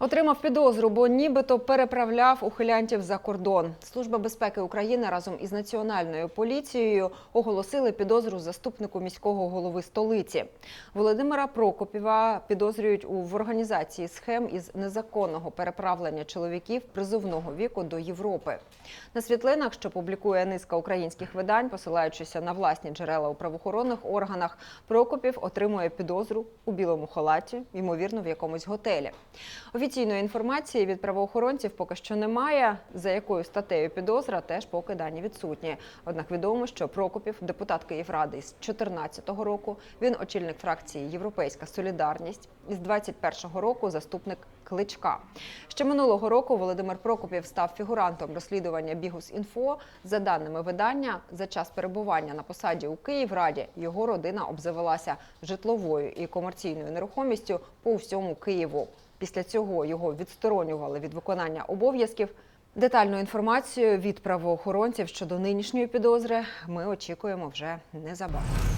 Отримав підозру, бо нібито переправляв ухилянтів за кордон. Служба безпеки України разом із національною поліцією оголосили підозру заступнику міського голови столиці. Володимира Прокопєва підозрюють у в організації схем із незаконного переправлення чоловіків призовного віку до Європи. На світлинах, що публікує низка українських видань, посилаючися на власні джерела у правоохоронних органах, Прокопів отримує підозру у білому халаті, ймовірно, в якомусь готелі. Офіційної інформації від правоохоронців поки що немає. За якою статтею підозра, теж поки дані відсутні. Однак відомо, що Прокопів, депутат Київради з 2014 року, він очільник фракції Європейська Солідарність із 21 року заступник Кличка. Ще минулого року Володимир Прокопів став фігурантом розслідування Бігус.Інфо. За даними видання, за час перебування на посаді у Київраді його родина обзавелася житловою і комерційною нерухомістю по всьому Києву. Після цього його відсторонювали від виконання обов'язків. Детальну інформацію від правоохоронців щодо нинішньої підозри ми очікуємо вже незабаром.